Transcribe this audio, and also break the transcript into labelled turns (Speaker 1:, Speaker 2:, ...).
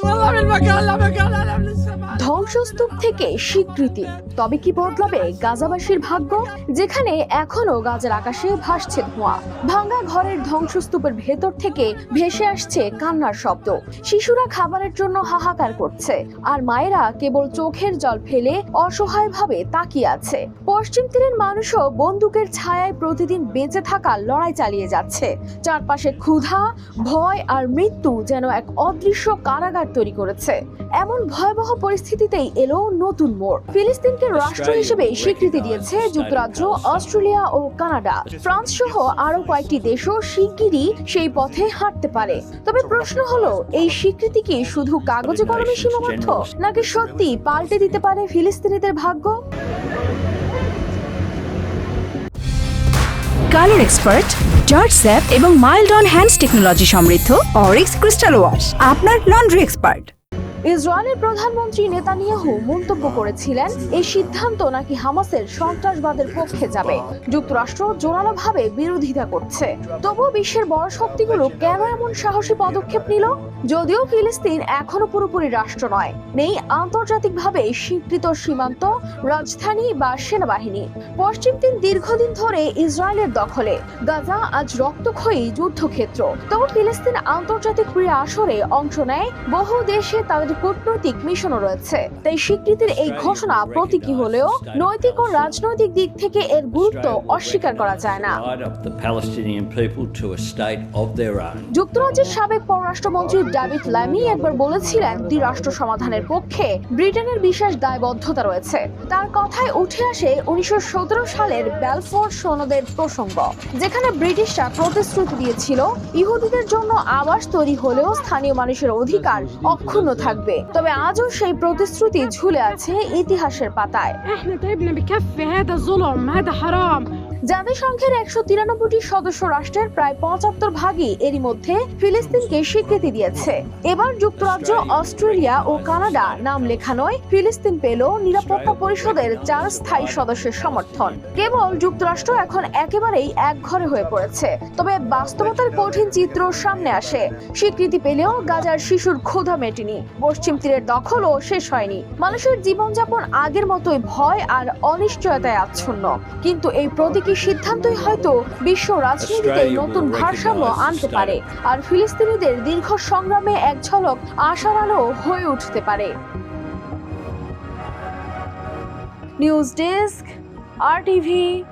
Speaker 1: والله من مكان لمكان انا من السماء
Speaker 2: ধ্বংসস্তূপ থেকে স্বীকৃতি। তবে কি বদলাবে গাজাবাসীর ভাগ্য? যেখানে এখনও গাজার আকাশে ভাসছে ধোঁয়া। ভাঙ্গা ঘরের ধ্বংসস্তূপের ভেতর থেকে ভেসে আসছে কান্নার শব্দ। শিশুরা খাবারের জন্য হাহাকার করছে। আর মায়েরা কেবল চোখের জল ফেলে অসহায়ভাবে তাকিয়ে আছে। পশ্চিম তীরের মানুষও বন্দুকের ছায়ায় প্রতিদিন বেঁচে থাকা লড়াই চালিয়ে যাচ্ছে। চারপাশে ক্ষুধা, ভয় আর মৃত্যু যেন এক অদৃশ্য কারাগার তৈরি করেছে। এমন ভয়াবহ পরিস্থিতিতেই এলো নতুন মোড়। ফিলিস্তিনকে রাষ্ট্র হিসেবে স্বীকৃতি দিয়েছে যুক্তরাজ্য অস্ট্রেলিয়া ও কানাডা। ফ্রান্স সহ আরও কয়েকটি দেশও শিগগিরই সেই পথে হাঁটতে পারে। তবে প্রশ্ন হলো এই স্বীকৃতি কি শুধু কাগজে কলমে সীমাবদ্ধ নাকি সত্যি পাল্টে দিতে পারে ফিলিস্তিনিদের ভাগ্য?
Speaker 3: কালার এক্সপার্ট জর্জ স্যাপ এবং মাইল্ড অন হ্যান্ডস টেকনোলজি সমৃদ্ধ অরিক্স ক্রিস্টাল ওয়াশ আপনার লন্ড্রি এক্সপার্ট।
Speaker 2: ইসরায়েলের প্রধানমন্ত্রী নেতানিয়াহু মন্তব্য করেছিলেন, এই সিদ্ধান্ত নাকি হামাসের সন্ত্রাসবাদের পক্ষে যাবে। যুক্তরাষ্ট্র জোরালোভাবে বিরোধিতা করছে। তবুও বিশ্বের বড় শক্তিগুলো কেন এমন সাহসী পদক্ষেপ নিল? যদিও ফিলিস্তিন এখনও পুরোপুরি রাষ্ট্র নয়, নেই আন্তর্জাতিকভাবে স্বীকৃত সীমান্ত, রাজধানী বা সেনাবাহিনী। পশ্চিম তীর দীর্ঘদিন ধরে ইসরায়েলের দখলে, গাজা আজ রক্তক্ষয়ী যুদ্ধক্ষেত্র। তবু ফিলিস্তিন আন্তর্জাতিক ক্রীড়া আসরে অংশ নেয়, বহু দেশে তাদের কূটনৈতিক মিশনও রয়েছে। তাই স্বীকৃতির এই ঘোষণা প্রতীকী হলেও নৈতিক ও রাজনৈতিক দিক থেকে এর গুরুত্ব অস্বীকার করা যায় না. যুক্তরাজ্যের সাবেক পররাষ্ট্রমন্ত্রী ডেভিড ল্যামি একবার বলেছিলেন দ্বিরাষ্ট্র সমাধানের পক্ষে ব্রিটেনের বিশেষ দায়বদ্ধতা রয়েছে। তার কথায় উঠে আসে উনিশশো সতেরো সালের ব্যালফোর সনদের প্রসঙ্গ যেখানে ব্রিটিশরা প্রতিশ্রুতি দিয়েছিল ইহুদিদের জন্য আবাস তৈরি হলেও স্থানীয় মানুষের অধিকার অক্ষুণ্ণ থাকবে। তবে আজও সেই প্রতিশ্রুতি ঝুলে আছে ইতিহাসের পাতায়। জাতিসংঘের একশো তিরানব্বইটি সদস্য রাষ্ট্রের প্রায় পঁচাত্তর ভাগই এরই মধ্যে ফিলিস্তিনকে স্বীকৃতি দিয়েছে। এবার যুক্তরাজ্য, অস্ট্রেলিয়া ও কানাডা নাম লেখানোয় ফিলিস্তিন পেল নিরাপত্তা পরিষদের চার স্থায়ী সদস্যের সমর্থন। কেবল যুক্তরাষ্ট্র এখন একেবারেই এক ঘরে হয়ে পড়েছে। তবে বাস্তবতার কঠিন চিত্র সামনে আসে। স্বীকৃতি পেলেও গাজার শিশুর ক্ষুধা মেটেনি। পশ্চিম তীরের দখলও শেষ হয়নি। মানুষের জীবনযাপন আগের মতোই ভয় আর অনিশ্চয়তায় আচ্ছন্ন। কিন্তু এই প্রতীকী সিদ্ধান্তই হয়তো বিশ্ব রাজনীতিতে নতুন ভারসাম্য আনতে পারে। আর ফিলিস্তিনিদের দীর্ঘ সংগ্রামে এক ঝলক আশার আলো হয়ে উঠতে পারে। News desk R TV.